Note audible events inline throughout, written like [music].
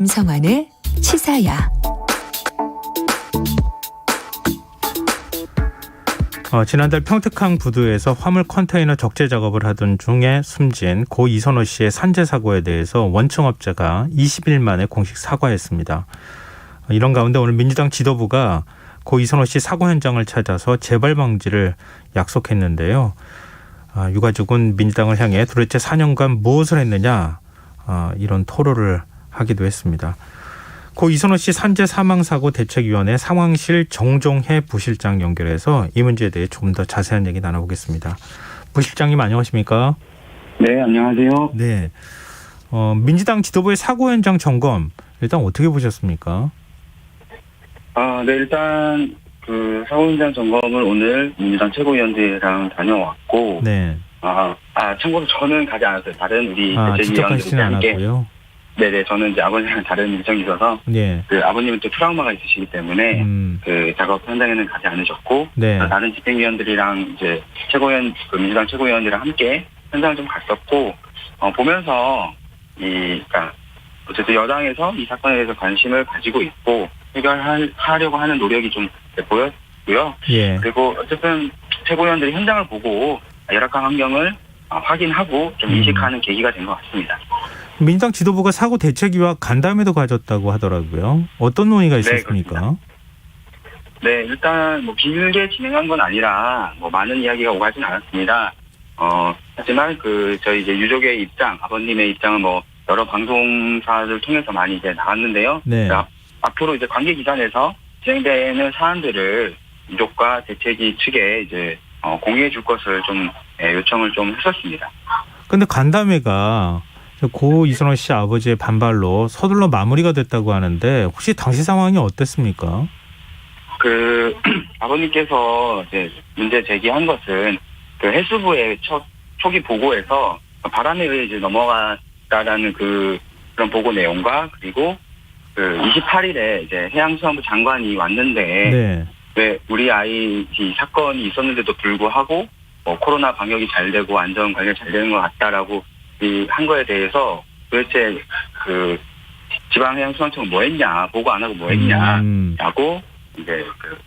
김성환의 치사야. 어, 지난달 평택항 부두에서 화물 컨테이너 적재 작업을 하던 중에 숨진 고 이선호 씨의 산재 사고에 대해서 원청업자가 20일 만에 공식 사과했습니다. 어, 이런 가운데 오늘 민주당 지도부가 고 이선호 씨 사고 현장을 찾아서 재발 방지를 약속했는데요. 아, 유가족은 민주당을 향해 도대체 4년간 무엇을 했느냐 아, 이런 토로를 하기도 했습니다. 고 이선호 씨 산재 사망 사고 대책위원회 상황실 정종혜 부실장 연결해서 이 문제에 대해 조금 더 자세한 얘기 나눠보겠습니다. 부실장님 안녕하십니까? 네, 안녕하세요. 네. 어, 민주당 지도부의 사고 현장 점검 일단 어떻게 보셨습니까? 아, 네, 일단 그 사고 현장 점검을 오늘 민주당 최고위원들이랑 다녀왔고, 네. 아, 아 참고로 저는 가지 않았어요. 다른 우리 아, 직접 함께. 않았고요. 네네, 저는 이제 아버님이랑 [laughs] 다른 일정이 있어서 네. 그 아버님은 또 트라우마가 있으시기 때문에 음, 그 작업 현장에는 가지 않으셨고, 네. 다른 집행위원들이랑 이제 최고위원, 그 민주당 최고위원들이랑 함께 현장을 좀 갔었고, 어, 보면서 이, 그니까, 어쨌든 여당에서 이 사건에 대해서 관심을 가지고 있고, 해결하려고 하는 노력이 좀 보였고요. 예. 그리고 어쨌든 최고위원들이 현장을 보고 열악한 환경을 어, 확인하고 좀 음. 인식하는 계기가 된 것 같습니다. 민주당 지도부가 사고 대책위와 간담회도 가졌다고 하더라고요. 어떤 논의가 네, 있었습니까? 네, 일단 뭐 길게 진행한 건 아니라 뭐 많은 이야기가 오가진 않았습니다. 어, 하지만 그 저희 이제 유족의 입장, 아버님의 입장은 뭐 여러 방송사를 통해서 많이 이제 나왔는데요. 네. 앞- 앞으로 이제 관계 기관에서 진행되는 사안들을 유족과 대책위 측에 이제 어, 공유해 줄 것을 좀 예, 요청을 좀 했었습니다. 근데 간담회가 고 이선호 씨 아버지의 반발로 서둘러 마무리가 됐다고 하는데 혹시 당시 상황이 어땠습니까? 그 [clears throat] 아버님께서 이제 문제 제기한 것은 그 해수부의 첫 초기 보고에서 바람에 의해 이제 넘어갔다라는 그 그런 보고 내용과 그리고 그 28일에 이제 해양수산부 장관이 왔는데 네. 왜 우리 아이 이 사건이 있었는데도 불구하고 뭐 코로나 방역이 잘 되고 안전 관리 잘 되는 것 같다라고 이 한 거에 대해서 도대체 그 지방해양수산청은 뭐 했냐 보고 안 하고 뭐 했냐 음, 라고 이제 그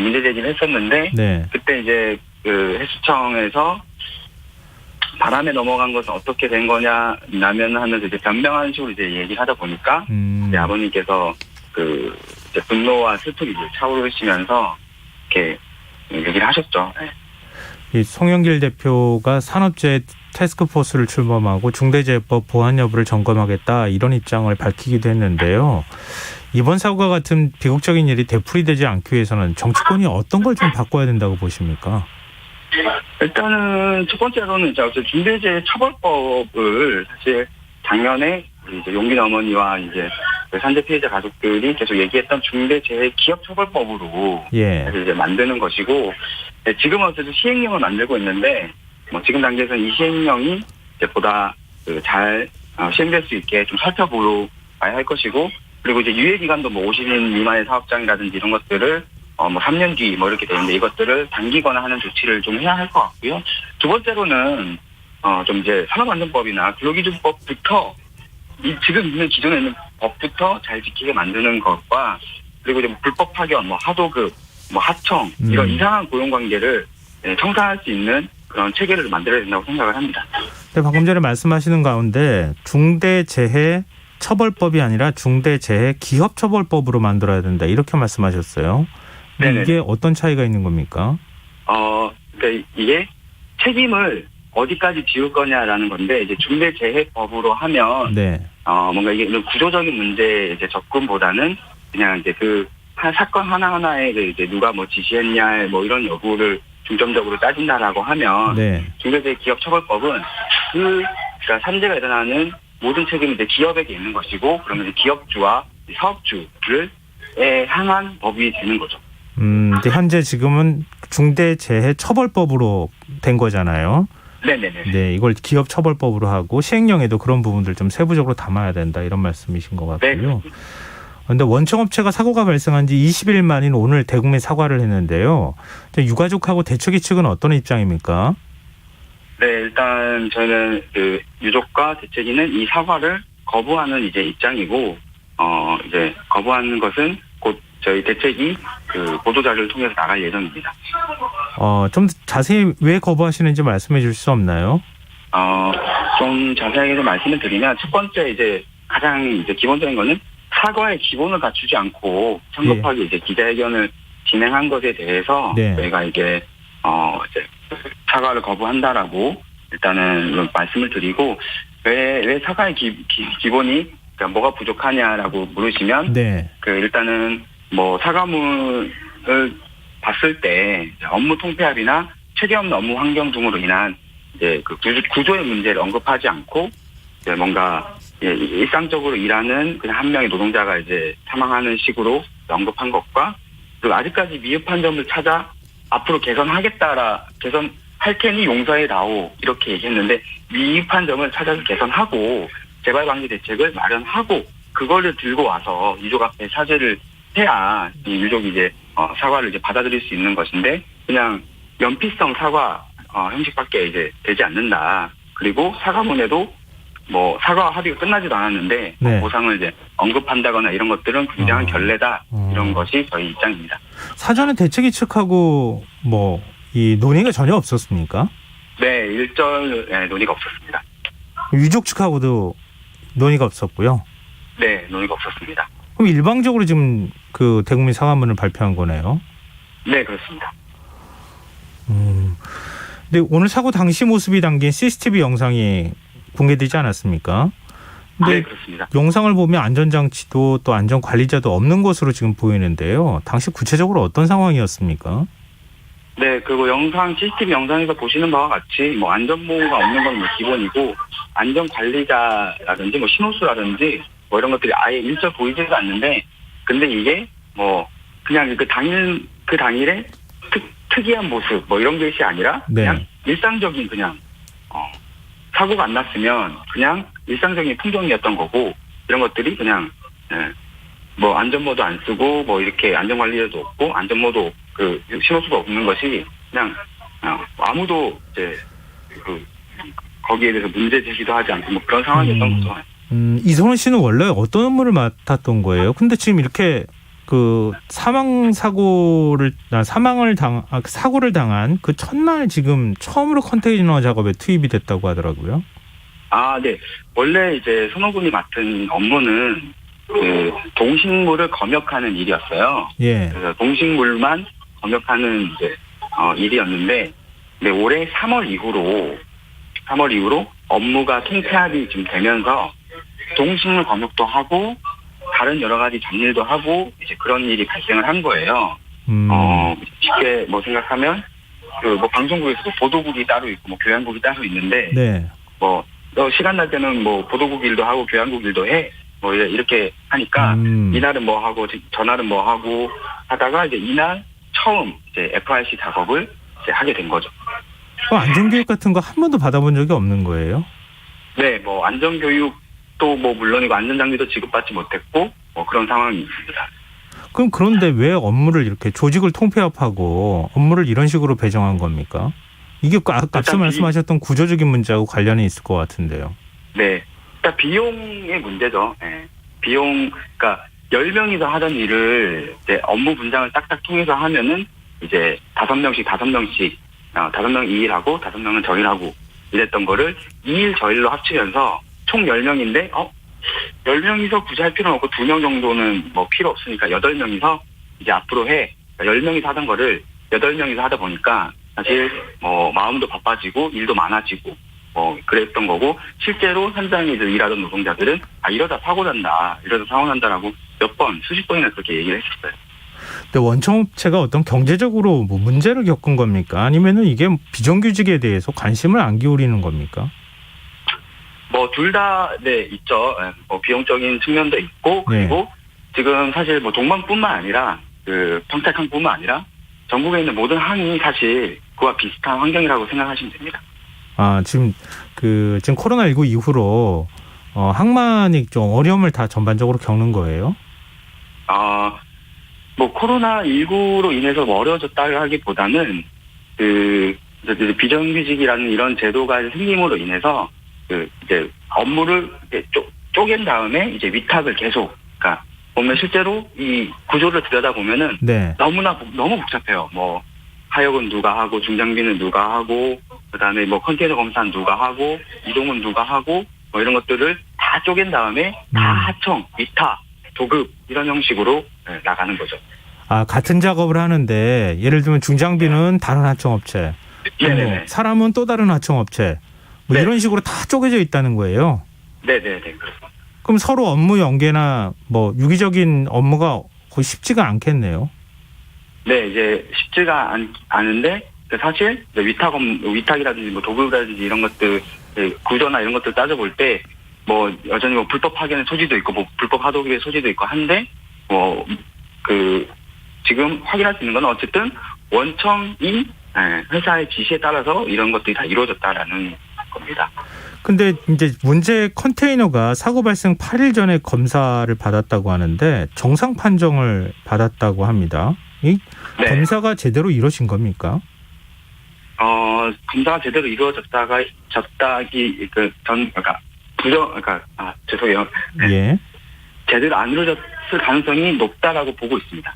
문제 제기를 했었는데 네. 그때 이제 그 해수청에서 바람에 넘어간 것은 어떻게 된 거냐 라면 하면서 이제 변명하는 식으로 이제 얘기를 하다 보니까 음, 아버님께서 그 이제 분노와 슬픔이 차오르시면서 이렇게 얘기를 하셨죠. 네. 이 송영길 대표가 산업재해 테스크포스를 출범하고 중대재해법 보안 여부를 점검하겠다 이런 입장을 밝히기도 했는데요. 이번 사고와 같은 비극적인 일이 되풀이되지 않기 위해서는 정치권이 어떤 걸 좀 바꿔야 된다고 보십니까? 일단은 첫 번째로는 이제 중대재해 처벌법을 사실 작년에 이제 용빈 어머니와 이제 그 산재 피해자 가족들이 계속 얘기했던 중대재해 기업 처벌법으로 예. 사실 이제 만드는 것이고 네, 지금은 어쨌든 시행령을 만들고 있는데 뭐 지금 단계에서는 이 시행령이 이제 보다 그잘 어, 시행될 수 있게 좀 살펴보아야 할 것이고 그리고 이제 유예 기간도 뭐 50인 미만의 사업장이라든지 이런 것들을 어뭐 3년 뒤 뭐 이렇게 되는데 이것들을 당기거나 하는 조치를 좀 해야 할 것 같고요. 두 번째로는 어좀 이제 산업안전법이나 근로기준법부터 이 지금 있는 기존에 있는 법부터 잘 지키게 만드는 것과 그리고 이제 뭐 불법 파견, 뭐 하도급, 뭐 하청 이런 음. 이상한 고용 관계를 네, 청산할 수 있는 그런 체계를 만들어야 된다고 생각을 합니다. 근데 방금 전에 말씀하시는 가운데 중대재해 처벌법이 아니라 중대재해 기업처벌법으로 만들어야 된다 이렇게 말씀하셨어요. 네네. 이게 어떤 차이가 있는 겁니까? 어, 그러니까 이게 책임을 어디까지 지울 거냐라는 건데 이제 중대재해법으로 하면 네. 어 뭔가 이게 구조적인 문제 이제 접근보다는 그냥 이제 그한 사건 하나 하나에 그 이제 누가 뭐 지시했냐 뭐 이런 여부를 중점적으로 따진다라고 하면 네. 중대재해 기업 처벌법은 그 그러니까 산재가 일어나는 모든 책임이 이제 기업에게 있는 것이고 그러면 이제 기업주와 사업주를 에 향한 법이 되는 거죠. 음, 근데 현재 지금은 중대재해 처벌법으로 된 거잖아요. 네네네. 네, 이걸 기업 처벌법으로 하고 시행령에도 그런 부분들 좀 세부적으로 담아야 된다 이런 말씀이신 것 네. 같고요. 그런데 원청업체가 사고가 발생한 지 20일 만인 오늘 대국민 사과를 했는데요. 유가족하고 대책위 측은 어떤 입장입니까? 네, 일단 저는 그 유족과 대책위는 이 사과를 거부하는 이제 입장이고 어 이제 거부하는 것은 곧 저희 대책이 그 보도 자료를 통해서 나갈 예정입니다. 어, 좀 자세히 왜 거부하시는지 말씀해 주실 수 없나요? 어, 좀 자세하게 좀 말씀을 드리면 첫 번째 이제 가장 이제 기본적인 거는 사과의 기본을 갖추지 않고 성급하게 이제 기자회견을 진행한 것에 대해서 네. 저희가 이게 어 이제 사과를 거부한다라고 일단은 말씀을 드리고 왜 왜 사과의 기, 기, 본이 그러니까 뭐가 부족하냐라고 물으시면 네. 그 일단은 뭐 사과문을 봤을 때 이제 업무 통폐합이나 체계 없는 업무 환경 등으로 인한 이제 그 구조, 구조의 문제를 언급하지 않고 이제 뭔가 예, 일상적으로 일하는 그냥 한 명의 노동자가 이제 사망하는 식으로 언급한 것과 그리고 아직까지 미흡한 점을 찾아 앞으로 개선하겠다라 개선할 테니 용서해 다오 이렇게 얘기했는데 미흡한 점을 찾아서 개선하고 재발 방지 대책을 마련하고 그거를 들고 와서 유족 앞에 사죄를 해야 이 유족이 이제 어, 사과를 이제 받아들일 수 있는 것인데 그냥 연피성 사과 어, 형식밖에 이제 되지 않는다. 그리고 사과문에도 뭐 사과 합의가 끝나지도 않았는데 뭐 네. 보상을 이제 언급한다거나 이런 것들은 굉장한 어. 결례다 어. 이런 것이 저희 입장입니다. 사전에 대책위 측하고 뭐 이 논의가 전혀 없었습니까? 네, 일절 네, 논의가 없었습니다. 유족 측하고도 논의가 없었고요. 네, 논의가 없었습니다. 그럼 일방적으로 지금 그 대국민 사과문을 발표한 거네요. 네, 그렇습니다. 음. 근데 오늘 사고 당시 모습이 담긴 CCTV 영상이 공개되지 않았습니까? 근데 네, 그렇습니다. 영상을 보면 안전장치도 또 안전관리자도 없는 것으로 지금 보이는데요. 당시 구체적으로 어떤 상황이었습니까? 네, 그리고 영상, CCTV 영상에서 보시는 바와 같이 뭐 안전모가 없는 건 뭐 기본이고 안전관리자라든지 뭐 신호수라든지 뭐 이런 것들이 아예 일절 보이지가 않는데 근데 이게 뭐 그냥 그 당일 그 당일에 특, 특이한 모습 뭐 이런 것이 아니라 네. 그냥 일상적인 그냥 어, 사고가 안 났으면 그냥 일상적인 풍경이었던 거고 이런 것들이 그냥 예, 뭐 안전모도 안 쓰고 뭐 이렇게 안전관리자도 없고 안전모도 그 신호수가 없는 것이 그냥 어, 아무도 이제 그 거기에 대해서 문제 제기도 하지 않고 뭐 그런 상황이었던 음. 거죠. 음, 이선호 씨는 원래 어떤 업무를 맡았던 거예요? 근데 지금 이렇게 그 사망 사고를 아, 사망을 당 아, 그 사고를 당한 그 첫날 지금 처음으로 컨테이너 작업에 투입이 됐다고 하더라고요. 아, 네. 원래 이제 손호군이 맡은 업무는 그 동식물을 검역하는 일이었어요. 예. 그래서 동식물만 검역하는 이제 어, 일이었는데, 네, 올해 3월 이후로 3월 이후로 업무가 통폐합이 좀 되면서 동식물 검역도 하고 다른 여러 가지 잡일도 하고 이제 그런 일이 발생을 한 거예요. 음. 어, 쉽게 뭐 생각하면 그 뭐 방송국에서도 보도국이 따로 있고 뭐 교양국이 따로 있는데 네. 뭐, 너 시간 날 때는 뭐, 보도국 일도 하고, 교양국 일도 해. 뭐, 이렇게 하니까, 음. 이날은 뭐 하고, 전날은 뭐 하고, 하다가 이제 이날 처음 이제 FRC 작업을 이제 하게 된 거죠. 그럼 안전교육 같은 거 한 번도 받아본 적이 없는 거예요? 네, 뭐, 안전교육 도 뭐, 물론이고, 안전장비도 지급받지 못했고, 뭐, 그런 상황이 있습니다. 그럼 그런데 왜 업무를 이렇게 조직을 통폐합하고 업무를 이런 식으로 배정한 겁니까? 이게 그 아- 앞서 말씀하셨던 구조적인 문제하고 관련이 있을 것 같은데요. 네. 일단 비용의 문제죠. 예. 비용, 그러니까 10명이서 하던 일을 이제 업무 분장을 딱딱 통해서 하면은 이제 다섯 명씩 다섯 명씩 어, 다섯 명 이 일하고 다섯 명은 저 일하고 이랬던 거를 이일 저 일로 합치면서 총 10명인데 어 10명이서 굳이 할 필요는 없고 두명 정도는 뭐 필요 없으니까 8명이서 이제 앞으로 해. 10명이서 하던 거를 8명이서 하다 보니까 사실 뭐 마음도 바빠지고 일도 많아지고 뭐 그랬던 거고 실제로 현장에서 일하던 노동자들은 아 이러다 사고 난다 이러다 사고 난다라고 몇 번 수십 번이나 그렇게 얘기를 했었어요. 근데 원청업체가 어떤 경제적으로 뭐 문제를 겪은 겁니까? 아니면은 이게 비정규직에 대해서 관심을 안 기울이는 겁니까? 뭐 둘 다 네 있죠. 예, 뭐 비용적인 측면도 있고 네. 그리고 지금 사실 뭐 동방뿐만 아니라 그 평택항뿐만 아니라 전국에 있는 모든 항이 사실 그와 비슷한 환경이라고 생각하시면 됩니다. 아 지금 그 지금 코로나 19 이후로 어, 항만이 좀 어려움을 다 전반적으로 겪는 거예요. 아, 뭐 코로나 19로 인해서 뭐 어려워졌다기보다는 그 비정규직이라는 이런 제도가 생김으로 인해서 그 이제 업무를 이제 쪼, 쪼갠 다음에 이제 위탁을 계속 그러니까 보면 실제로 이 구조를 들여다 보면은 네. 너무나 복- 너무 복잡해요. 뭐 하역은 누가 하고 중장비는 누가 하고 그다음에 뭐 컨테이너 검사는 누가 하고 이동은 누가 하고 뭐 이런 것들을 다 쪼갠 다음에 다 음. 하청, 위타, 도급 이런 형식으로 네, 나가는 거죠. 아, 같은 작업을 하는데 예를 들면 중장비는 다른 하청업체, 네네네. 뭐 사람은 또 다른 하청업체, 뭐 네. 이런 식으로 다 쪼개져 있다는 거예요. 네네네. 그렇습니다. 그럼 서로 업무 연계나 뭐 유기적인 업무가 거의 쉽지가 않겠네요. 네, 이제 쉽지가 않, 않은데 그 사실 위탁 업 위탁이라든지 뭐 도급이라든지 이런 것들 그 구조나 이런 것들 따져볼 때 뭐 여전히 뭐 불법 파견의 소지도 있고 뭐 불법 하도급의 소지도 있고 한데 뭐 그 지금 확인할 수 있는 건 어쨌든 원청이 예, 회사의 지시에 따라서 이런 것들이 다 이루어졌다라는 겁니다. 근데 이제 문제 컨테이너가 사고 발생 8일 전에 검사를 받았다고 하는데 정상 판정을 받았다고 합니다. 이 네. 검사가 제대로 이루어진 겁니까? 어, 검사가 제대로 이루어졌다가 졌다기 그전 그러니까 부정 그러니까 아 죄송해요. 네. 예. 제대로 안 이루어졌을 가능성이 높다라고 보고 있습니다.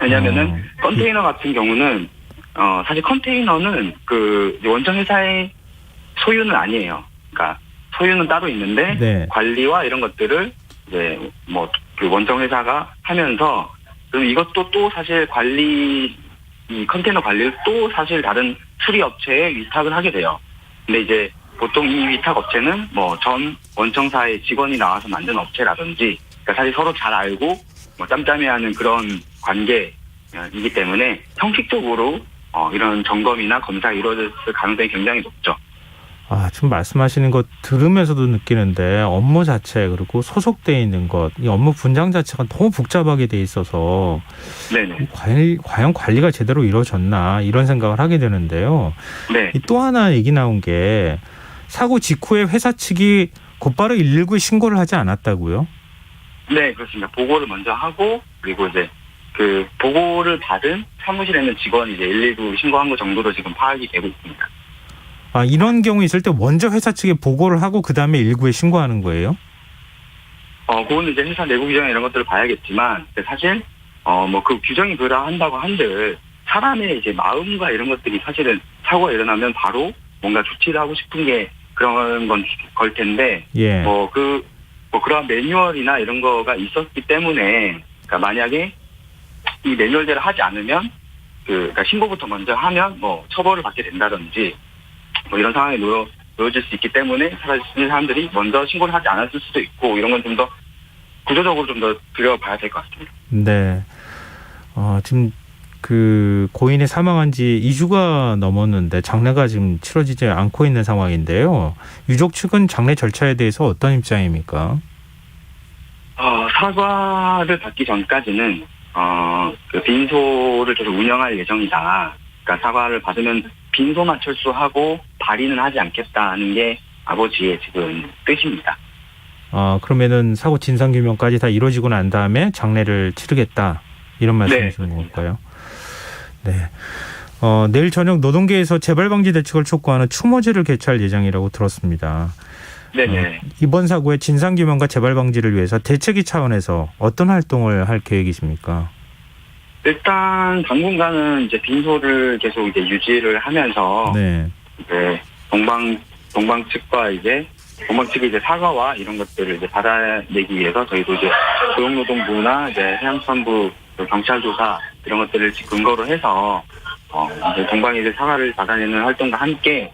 왜냐하면은 어, 컨테이너 같은 경우는 어 사실 컨테이너는 그 원전 회사의 소유는 아니에요. 그러니까 소유는 따로 있는데 네. 관리와 이런 것들을 이제 뭐 그 원정 회사가 하면서 그럼 이것도 또 사실 관리 이 컨테이너 관리를 또 사실 다른 수리 업체에 위탁을 하게 돼요. 근데 이제 보통 이 위탁 업체는 뭐 전 원청사의 직원이 나와서 만든 업체라든지 그러니까 사실 서로 잘 알고 뭐 짬짬이하는 그런 관계이기 때문에 형식적으로 어, 이런 점검이나 검사가 이루어졌을 가능성이 굉장히 높죠. 아, 지금 말씀하시는 것 들으면서도 느끼는데 업무 자체 그리고 소속돼 있는 것, 이 업무 분장 자체가 너무 복잡하게 돼 있어서 네네. 과연, 과연 관리가 제대로 이루어졌나 이런 생각을 하게 되는데요. 네. 이또 하나 얘기 나온 게 사고 직후에 회사 측이 곧바로 119에 신고를 하지 않았다고요? 네, 그렇습니다. 보고를 먼저 하고 그리고 이제 그 보고를 받은 사무실에 있는 직원이 이제 119 신고한 거 정도로 지금 파악이 되고 있습니다. 아, 이런 경우 있을 때 먼저 회사 측에 보고를 하고 그 다음에 119에 신고하는 거예요? 어, 그거는 이제 회사 내부 규정 이런 것들을 봐야겠지만 사실 어 뭐 그 규정이 그러한다고 한들 사람의 이제 마음과 이런 것들이 사실은 사고가 일어나면 바로 뭔가 조치를 하고 싶은 게 그런 건 걸 텐데 예. 뭐그 뭐 그러한 매뉴얼이나 이런 거가 있었기 때문에 그러니까 만약에 이 매뉴얼대로 하지 않으면 그 그러니까 신고부터 먼저 하면 뭐 처벌을 받게 된다든지 뭐 이런 상황이 놓여 놓여질 수 있기 때문에 사실 사람들이 먼저 신고를 하지 않았을 수도 있고 이런 건 좀 더 구조적으로 좀 더 들여봐야 될 것 같습니다. 네. 어, 지금 그 고인이 사망한 지 2주가 넘었는데 장례가 지금 치러지지 않고 있는 상황인데요. 유족 측은 장례 절차에 대해서 어떤 입장입니까? 어, 사과를 받기 전까지는 어, 그 빈소를 계속 운영할 예정이다. 그러니까 사과를 받으면 빈소만 철수하고 발의는 하지 않겠다는 게 아버지의 지금 뜻입니다. 어, 그러면은 사고 진상 규명까지 다 이루어지고 난 다음에 장례를 치르겠다. 이런 말씀이신 네. 걸까요? 네. 어, 내일 저녁 노동계에서 재발 방지 대책을 촉구하는 추모제를 개최할 예정이라고 들었습니다. 네네. 이번 사고의 진상 규명과 재발 방지를 위해서 대책위 차원에서 어떤 활동을 할 계획이십니까? 일단 당분간은 이제 빈소를 계속 이제 유지를 하면서 네. 이제 동방 동방 측과 이제 동방 측이 이제 사과와 이런 것들을 이제 받아내기 위해서 저희도 이제 고용노동부나 이제 해양수산부 그 경찰 조사 이런 것들을 근거로 해서 어 이제 동방에 이제 사과를 받아내는 활동과 함께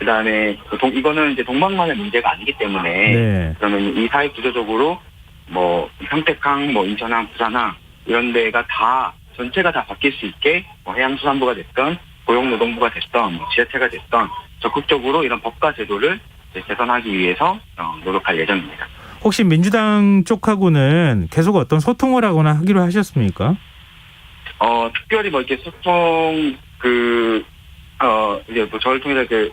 그 다음에 이거는 이제 동방만의 문제가 아니기 때문에 네. 그러면 이 사회 구조적으로 뭐 평택항, 뭐 인천항, 부산항 이런 데가 다 전체가 다 바뀔 수 있게 뭐 해양수산부가 됐던 고용노동부가 됐던 뭐 지자체가 됐던 적극적으로 이런 법과 제도를 개선하기 위해서 어, 노력할 예정입니다. 혹시 민주당 쪽하고는 계속 어떤 소통을 하거나 하기로 하셨습니까? 어 특별히 뭐 이렇게 소통 그 어 이제 뭐 저를 통해서 그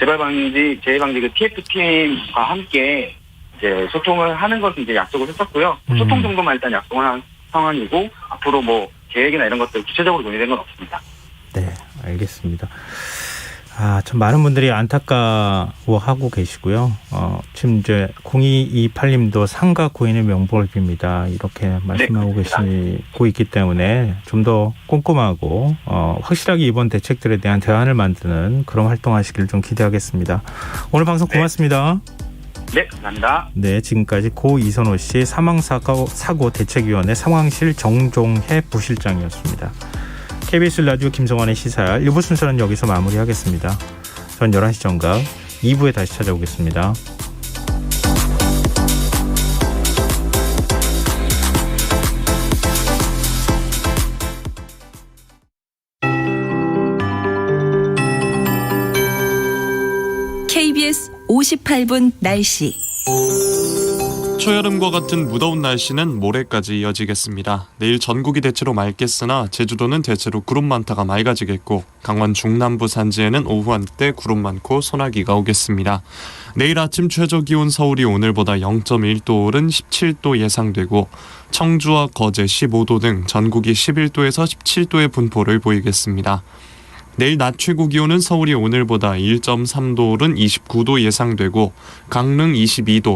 재발 방지 재해 방지 그 TF 팀과 함께 이제 소통을 하는 것은 이제 약속을 했었고요. 음. 소통 정도만 일단 약속을 한 상황이고 앞으로 뭐 계획이나 이런 것들 구체적으로 논의된 건 없습니다. 네, 알겠습니다. 아, 참 많은 분들이 안타까워하고 계시고요. 어, 지금 이제 0228님도 상가 고인의 명복을 빕니다. 이렇게 말씀하고 계시고 있기 때문에 좀 더 꼼꼼하고 어, 확실하게 이번 대책들에 대한 대안을 만드는 그런 활동하시길 좀 기대하겠습니다. 오늘 방송 고맙습니다. 네, 감사합니다. 네, 지금까지 고 이선호 씨 사망사고 사고 대책위원회 상황실 정종혜 부실장이었습니다. KBS 라디오 김성환의 시사야 1부 순서는 여기서 마무리하겠습니다. 전 11시 정각 2부에 다시 찾아오겠습니다. KBS 58분 날씨. 초여름과 같은 무더운 날씨는 모레까지 이어지겠습니다. 내일 전국이 대체로 맑겠으나 제주도는 대체로 구름 많다가 맑아지겠고 강원 중남부 산지에는 오후 한때 구름 많고 소나기가 오겠습니다. 내일 아침 최저 기온 서울이 오늘보다 0.1도 오른 17도 예상되고 청주와 거제 15도 등 전국이 11도에서 17도의 분포를 보이겠습니다. 내일 낮 최고 기온은 서울이 오늘보다 1.3도 오른 29도 예상되고 강릉 22도,